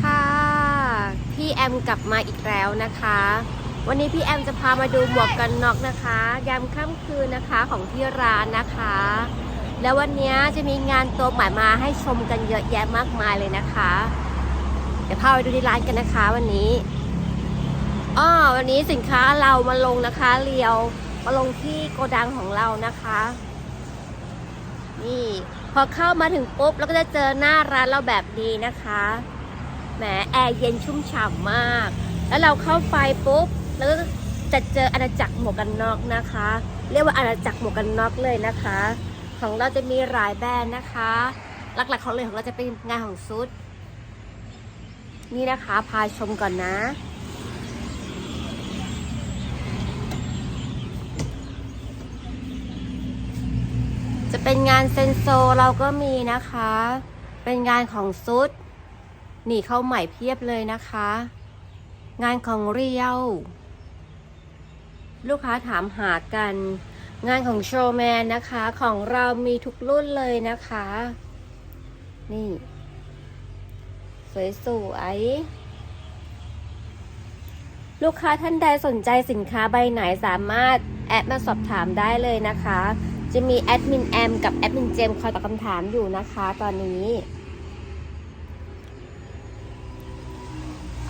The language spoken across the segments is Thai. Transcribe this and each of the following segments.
ค่ะ พี่แอมกลับมาอีกแล้วนะคะ วันนี้พี่แอมจะพามาดูหมวกกันน็อกนะคะ ยามค่ำคืนนะคะของที่ร้านนะคะ แล้ววันนี้จะมีงานตัวใหม่มาให้ชมกันเยอะแยะมากมายเลยนะคะ เดี๋ยวพาไปดูที่ร้านกันนะคะวันนี้อ้อวันนี้สินค้าเรามาลงนะคะเรียวมาลงที่โกดังของเรานะคะ นี่พอเข้ามาถึงปุ๊บเราก็จะเจอหน้าร้านเราแบบนี้นะคะ หมแอร์เย็นชุ่มฉ่ำมาก แล้วเราเข้าไปปุ๊บแล้วก็จะเจออาณาจักรหมวกกันน็อกนะคะ เรียกว่าอาณาจักรหมวกกันน็อกเลยนะคะ ของเราจะมีหลายแบรนด์นะคะ หลักๆของเลยของเราจะเป็นงานของซุดนี่นะคะพาชมก่อนนะ จะเป็นงานเซนโซเราก็มีนะคะ เป็นงานของซุด นี่เข้าใหม่เพียบเลยนะคะ งานของเรียว ลูกค้าถามหากัน งานของโชว์แมนนะคะ ของเรามีทุกรุ่นเลยนะคะ นี่ สวยๆลูกค้าท่านใดสนใจสินค้าใบไหนสามารถแอดมาสอบถามได้เลยนะคะ จะมีแอดมินแอมกับแอดมินเจมคอยตอบคำถามอยู่นะคะตอนนี้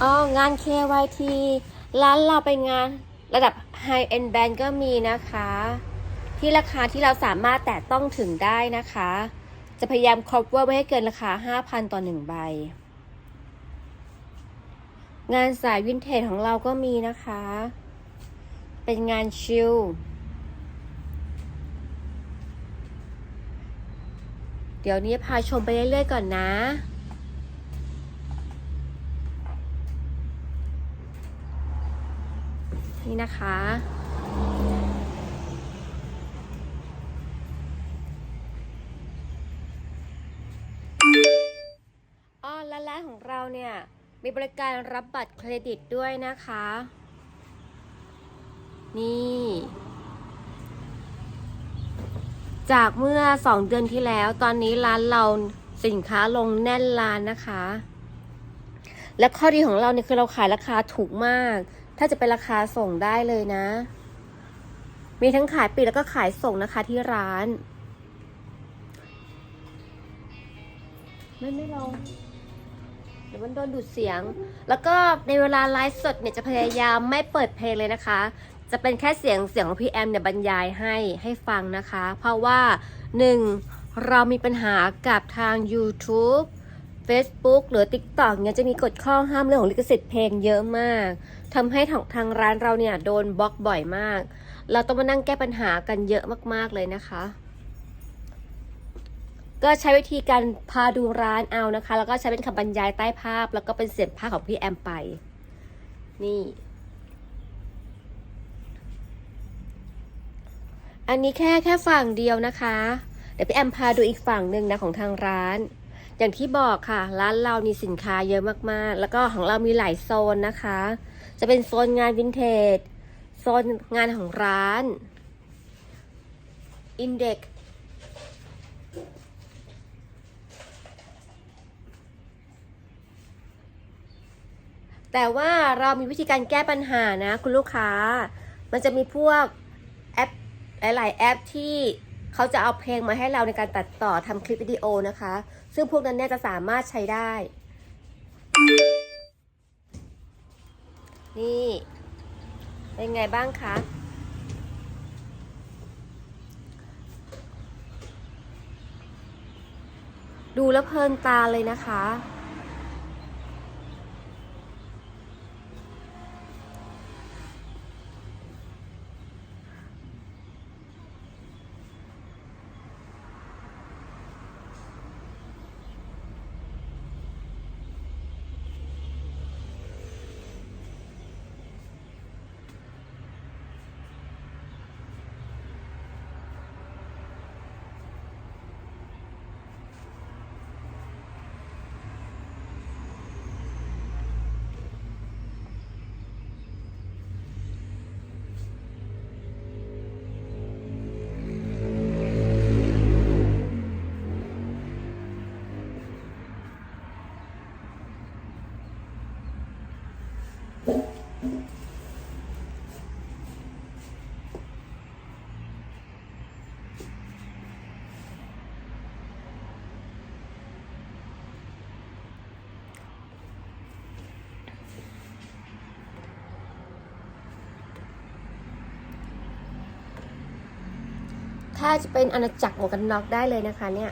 อ๋องาน KYT ร้านเราเป็นงานระดับ High End Band ก็มีนะคะ ที่ราคาที่เราสามารถแตะต้องถึงได้นะคะ จะพยายาม cover ไม่ให้เกินราคา 5,000 ต่อ 1 ใบ งานสายวินเทจของเราก็มีนะคะ เป็นงานชิลเดี๋ยวนี้พาชมไปเรื่อยๆก่อนนะ นี่นะคะอ๋อและร้านของเราเนี่ย มีบริการรับบัตรเครดิตด้วยนะคะ นี่ จากเมื่อ 2 เดือนที่แล้ว ตอนนี้ร้านเราสินค้าลงแน่นร้านนะคะ และข้อดีของเราเนี่ยคือเราขายราคาถูกมาก ถ้าจะเป็นราคาส่งได้เลยนะ มีทั้งขายปลีกแล้วก็ขายส่งนะคะที่ร้าน ไม่ไม่ลองเดี๋ยวมันโดนดูดเสียง แล้วก็ในเวลาไลฟ์สดเนี่ยจะพยายามไม่เปิดเพลงเลยนะคะ จะเป็นแค่เสียงเสียงของพี่แอมเนี่ยบรรยายให้ให้ฟังนะคะ เพราะว่า 1. เรามีปัญหากับทาง YouTube Facebook หรือ TikTok เนี่ยจะมีกฎข้อห้ามเรื่องของลิขสิทธิ์เพลงเยอะมากทำให้ทางทางร้านเราเนี่ยโดนบล็อกบ่อยมาก เราต้องมานั่งแก้ปัญหากันเยอะมากๆเลยนะคะ ก็ใช้วิธีการพาดูร้านเอานะคะ แล้วก็ใช้เป็นคำบรรยายใต้ภาพ แล้วก็เป็นเสียงภาคของพี่แอมไป นี่ อันนี้แค่แค่ฝั่งเดียวนะคะ เดี๋ยวพี่แอมพาดูอีกฝั่งหนึ่งนะของทางร้าน อย่างที่บอกค่ะ ร้านเรามีสินค้าเยอะมากๆ แล้วก็ของเรามีหลายโซนนะคะ จะเป็นโซนงานวินเทจ โซนงานของร้านอินเด็กแต่ว่าเรามีวิธีการแก้ปัญหานะ คุณลูกค้า มันจะมีพวกแอปหลาย ๆ แอปที่ เขาจะเอาเพลงมาให้เราในการตัดต่อทำคลิปวิดีโอนะคะ ซึ่งพวกนั้นเนี่ยจะสามารถใช้ได้ นี่ เป็นไงบ้างคะดูแล้วเพลินตาเลยนะคะ ทบจะเป็นอาณาจักรหมวกกันน็อกได้เลยนะคะเนี่ย